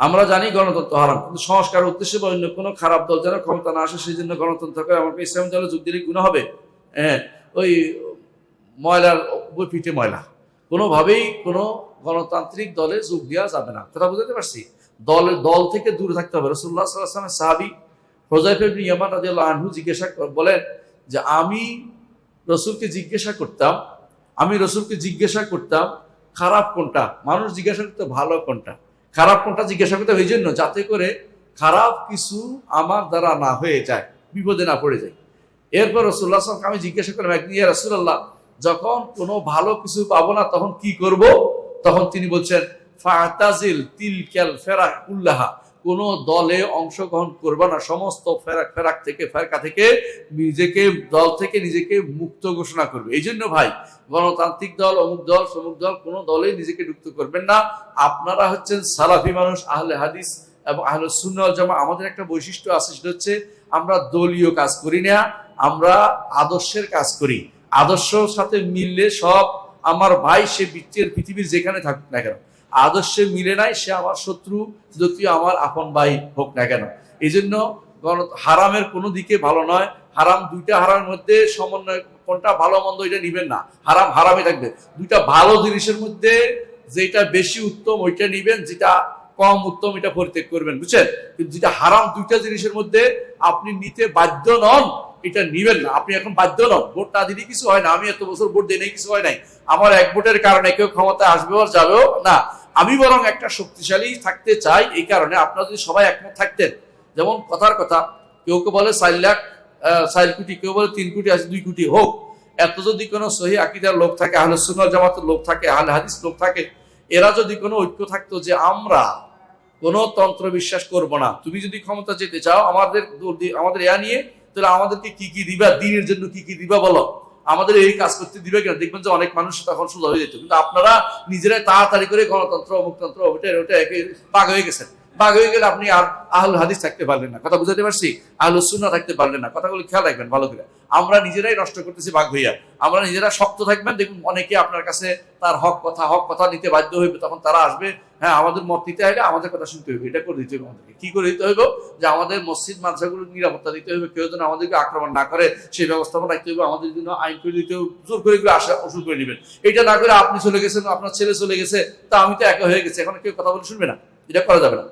আমরা জানি গণতন্ত্র হারাম, কিন্তু সংস্কার উদ্দেশ্যে বা অন্য কোনো খারাপ দল যেন ক্ষমতা না আসে, সেই জন্য গণতন্ত্র করে আমাকে ইসলাম দলে যোগ দিলে গুণ হবে। হ্যাঁ ওই ময়লার পিঠে ময়লা। কোনোভাবেই কোনো গণতান্ত্রিক দলে যোগ দেওয়া যাবে না। কথা বুঝতে পারছি? দল দল থেকে দূরে থাকতে হবে। রসুল্লাহ সাল্লাহামের সাহাবি ফজাইফের ইয়ামান রাজিয়াল্লাহ আনহু জিজ্ঞাসা বলেন যে, আমি রসুলকে জিজ্ঞাসা করতাম, আমি রসুলকে জিজ্ঞাসা করতাম, খারাপ কোনটা? মানুষ জিজ্ঞাসা করতে, ভালো কোনটা? খারাপ কোনটা জিজ্ঞাসা করতে ওই জন্য যাতে করে খারাপ কিছু আমার দ্বারা না হয়ে যায়, বিপদে না পড়ে যায়। এরপর রসুল্লাহ সালকে আমি জিজ্ঞাসা করলাম একদিন ইয়া রসুল্লাহ যখন কোনো ভালো কিছু পাবো না, তখন কি করব? তখন তিনি বলছেন, ফাতাজিল তিলকাল ফেরাক উল্লাহা কোন দলে অংশগ্রহণ করবা না। সমস্ত ফেরাক ফেরাক থেকে, ফেরকা থেকে নিজেকে, দল থেকে নিজেকে মুক্ত ঘোষণা করবে। এই জন্য ভাই, গণতান্ত্রিক দল, অমুক দল, সমুক দল, কোনো দলে নিজেকে যুক্ত করবেন না। আপনারা হচ্ছেন সালাফি মানুষ, আহলে হাদিস এবং আহলে সুন্নাল জামা আমাদের একটা বৈশিষ্ট্য আছে, সেটা হচ্ছে আমরা দলীয় কাজ করি না, আমরা আদর্শের কাজ করি। আদর্শের সাথে মিললে সব আমার ভাই সে বিচ্ছের পৃথিবীর যেখানে থাকুক না কেন। আদর্শে মিলে নাই সে আমার শত্রু যদিও আমার আপন ভাই হোক না কেন। এই জন্য হারামের কোনো দিকে ভালো নয়। হারাম দুইটা হারামের মধ্যে সমন্বয় কোনটা ভালো মন্দ এটা নিবেন না। হারাম হারামে থাকবে। দুইটা ভালো জিনিসের মধ্যে যেটা বেশি উত্তম ওইটা নিবেন যেটা কম উত্তম এটা পরিত্যাগ করবেন বুঝছেন? কিন্তু যেটা হারাম দুইটা জিনিসের মধ্যে আপনি নিতে বাধ্য নন এটা নিবেন না। আপনি এখন বাধ্য নন। ভোট না দিলে কিছু হয় না। আমি এত বছর ভোট নাই, কিছু হয় নাই। আমার এক ভোটের কারণে কেউ ক্ষমতা আসবেও যাবেও না। আমি বরং একটা শক্তিশালী থাকতে চাই, এই কারণে আপনারা যদি সবাই একমত থাকতেন, যেমন কথার কথা, কেউ কেউ বলে চার লাখ চার কোটি, কেউ বলে তিন কোটি আছে দুই কোটি হোক, এত যদি কোনো সহি আকিদার লোক থাকে, আহলে সুন্নাত জামাতের লোক থাকে, আহলে হাদিস লোক থাকে, এরা যদি কোনো ঐক্য থাকতো যে আমরা কোনো তন্ত্র বিশ্বাস করব না, তুমি যদি ক্ষমতা যেতে চাও, আমাদের দূর আমাদের এয়া নিয়ে, তাহলে আমাদেরকে কি কি দিবা, দিনের জন্য কি কি দিবা বলো। আমাদের এই কাজ করতে দিবে কিনা, দেখবেন যে অনেক মানুষ তখন সোজা হয়ে যেত। কিন্তু আপনারা নিজেরাই তাড়াতাড়ি করে গণতন্ত্র অমুকতন্ত্র ওটা ওটা একে বাঘ হয়ে গেছেন। বাঘ হয়ে গেলে আপনি আর আহল হাদিস থাকতে পারলেন না। কথা বুঝাতে পারছি? আহল সুন্না থাকতে পারলেন না। কথাগুলো খেয়াল রাখবেন ভালো করে। আমরা নিজেরাই নষ্ট করতেছি বাঘ হইয়া। আমরা নিজেরা শক্ত থাকবেন। দেখুন, অনেকে আপনার কাছে তার হক কথা হক কথা নিতে বাধ্য হইবে, তখন তারা আসবে হ্যাঁ আমাদের মত নিতে হলে আমাদের কথা শুনতে হবে এটা করে দিতে হবে আমাদেরকে। কি করে দিতে হবে যে আমাদের মসজিদ মাদ্রাসাগুলোর নিরাপত্তা দিতে হবে কেউ যেন আমাদেরকে আক্রমণ না করে, সেই ব্যবস্থাপনা রাখতে হবে আমাদের জন্য আইন করে দিতে হবে জোর করে এগুলো আসা ওষুধ করে নেবেন এটা না করে আপনি চলে গেছেন, আপনার ছেলে চলে গেছে, তা আমি তো একা হয়ে গেছে, এখন কেউ কথা বলে শুনবে না। এটা করা যাবে না।